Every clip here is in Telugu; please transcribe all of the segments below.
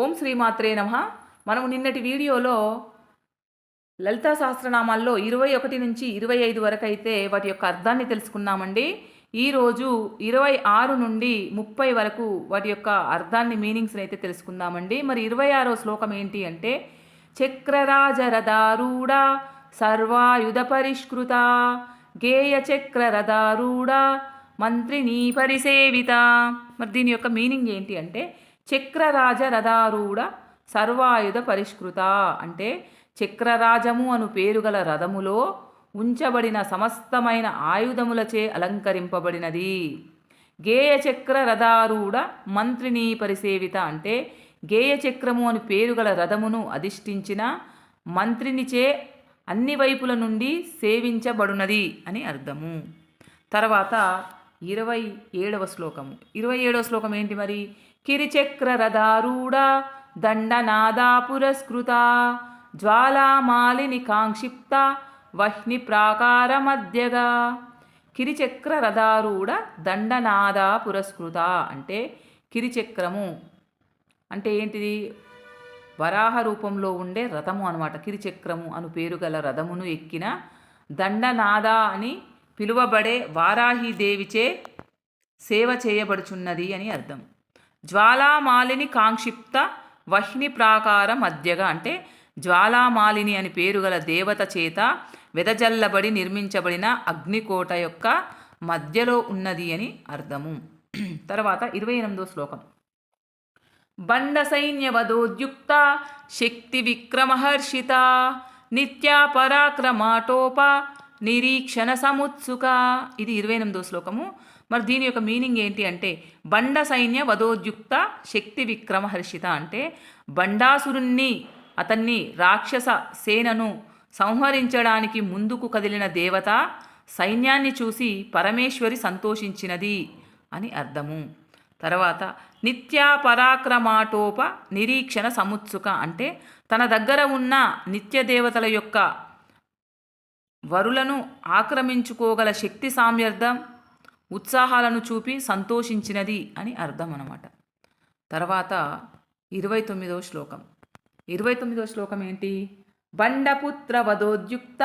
ఓం శ్రీమాత్రే నమ. మనం నిన్నటి వీడియోలో లలితా సహస్రనామాల్లో ఇరవై ఒకటి నుంచి ఇరవై ఐదు వరకు అయితే వాటి యొక్క అర్థాన్ని తెలుసుకున్నామండి. ఈరోజు ఇరవై ఆరు నుండి ముప్పై వరకు వాటి యొక్క అర్థాన్ని మీనింగ్స్ని అయితే తెలుసుకుందామండి. మరి ఇరవై ఆరో శ్లోకం ఏంటి అంటే చక్రరాజరదారూఢ సర్వాయుధ పరిష్కృత గేయ చక్రరదారూఢ మంత్రిని పరిసేవిత. మరి దీని యొక్క మీనింగ్ ఏంటి అంటే చక్రరాజ రథారూఢ సర్వాయుధ పరిష్కృత. అంటే చక్రరాజము అను పేరుగల రథములో ఉంచబడిన సమస్తమైన ఆయుధములచే అలంకరింపబడినది. గేయచక్ర రథారూఢ మంత్రిని పరిసేవిత అంటే గేయచక్రము అని పేరుగల రథమును అధిష్ఠించిన మంత్రినిచే అన్ని వైపుల నుండి సేవించబడునది అని అర్థము. తర్వాత ఇరవై ఏడవ శ్లోకము. ఇరవై ఏడవ శ్లోకం ఏంటి మరి? కిరిచక్ర రథారూఢ దండనాదా పురస్కృత జ్వాలామాలిని కాంక్షిప్త వహ్ని ప్రాకార మధ్యగా కిరిచక్ర దండనాదా పురస్కృత అంటే కిరిచక్రము అంటే ఏంటిది? వరాహ రూపంలో ఉండే రథము అనమాట కిరిచక్రము అను పేరు గల రథమును ఎక్కిన దండనాద అని పిలువబడే వారాహీదేవిచే సేవ చేయబడుచున్నది అని అర్థం. జ్వాలామాలిని కాంక్షిప్త వహ్ని ప్రాకార మధ్యగా అంటే జ్వాలామాలిని అని పేరు గల దేవత చేత వెదజల్లబడి నిర్మించబడిన అగ్నికోట యొక్క మధ్యలో ఉన్నది అని అర్థము. తర్వాత ఇరవై ఎనిమిదో శ్లోకం. బండ సైన్యవదోద్యుక్త శక్తి విక్రమహర్షిత నిత్యా పరాక్రమాటోప నిరీక్షణ సముత్సుక. ఇది ఇరవై ఎనిమిదో శ్లోకము. మరి దీని యొక్క మీనింగ్ ఏంటి అంటే బండ సైన్య వధోద్యుక్త శక్తి విక్రమహర్షిత అంటే బండాసురుణ్ణి అతన్ని రాక్షస సేనను సంహరించడానికి ముందుకు కదిలిన దేవత సైన్యాన్ని చూసి పరమేశ్వరి సంతోషించినది అని అర్థము. తర్వాత నిత్యా పరాక్రమాటోప నిరీక్షణ సముత్సుక అంటే తన దగ్గర ఉన్న నిత్య దేవతల యొక్క వరులను ఆక్రమించుకోగల శక్తి సామ్యర్థం ఉత్సాహాలను చూపి సంతోషించినది అని అర్థం అనమాట తర్వాత ఇరవై తొమ్మిదవ శ్లోకం. ఇరవై తొమ్మిదవ శ్లోకం ఏంటి? బండపుత్ర వధోద్యుక్త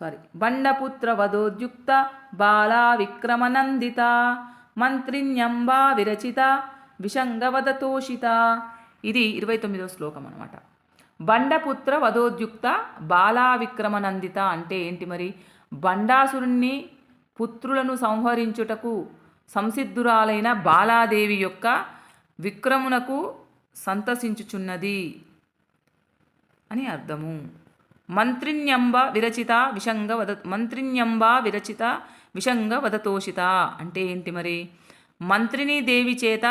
సారీ బండపుత్ర వధోద్యుక్త బాలా విక్రమనందిత మంత్రిణ్యంబా విరచిత విషంగవదతోషిత. ఇది ఇరవై తొమ్మిదవ శ్లోకం అనమాట బండపుత్ర వధోద్యుక్త బాలా విక్రమనందిత అంటే ఏంటి మరి? బండాసురుణ్ణి పుత్రులను సంహరించుటకు సంసిద్ధురాలైన బాలాదేవి యొక్క విక్రమునకు సంతసించుచున్నది అని అర్థము. మంత్రిణ్యంబ విరచిత విషంగ వద మంత్రిణ్యంబ విరచిత విషంగ వదతోషిత అంటే ఏంటి మరి? మంత్రిని దేవి చేత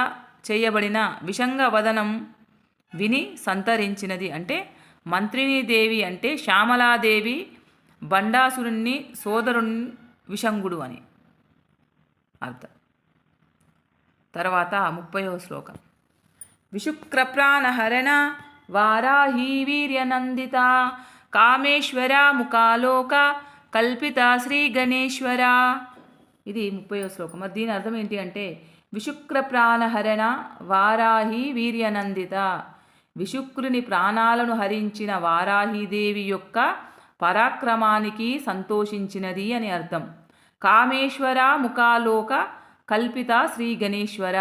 చేయబడిన విషంగ వదనం విని సంతరించినది అంటే మంత్రిని దేవి అంటే శ్యామలాదేవి బండాసురుణ్ణి సోదరుణ్ణి విషంగుడు అని అర్థం. తర్వాత ముప్పయో శ్లోకం. విశుక్రప్రాణహరణ వారాహీ వీర్యనందిత కామేశ్వర ముఖాలోక కల్పిత శ్రీ గణేశ్వర. ఇది ముప్పయో శ్లోకం. మరి దీని అర్థం ఏంటి అంటే విశుక్ర ప్రాణహరణ వారాహి వీర్యనందిత. విశుక్రుని ప్రాణాలను హరించిన వారాహీదేవి యొక్క పరాక్రమానికి సంతోషించినది అని అర్థం. కామేశ్వర ముఖాలోక కల్పిత శ్రీ గణేశ్వర.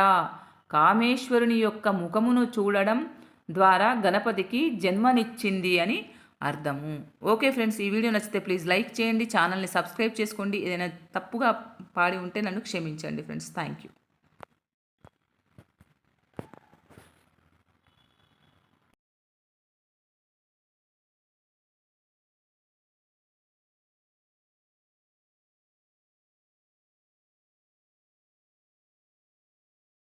కామేశ్వరుని యొక్క ముఖమును చూడడం ద్వారా గణపతికి జన్మనిచ్చింది అని అర్థము. ఓకే ఫ్రెండ్స్ ఈ వీడియో నచ్చితే ప్లీజ్ లైక్ చేయండి ఛానల్ని సబ్స్క్రైబ్ చేసుకోండి. ఏదైనా తప్పుగా పాడి ఉంటే నన్ను క్షమించండి ఫ్రెండ్స్. Thank you.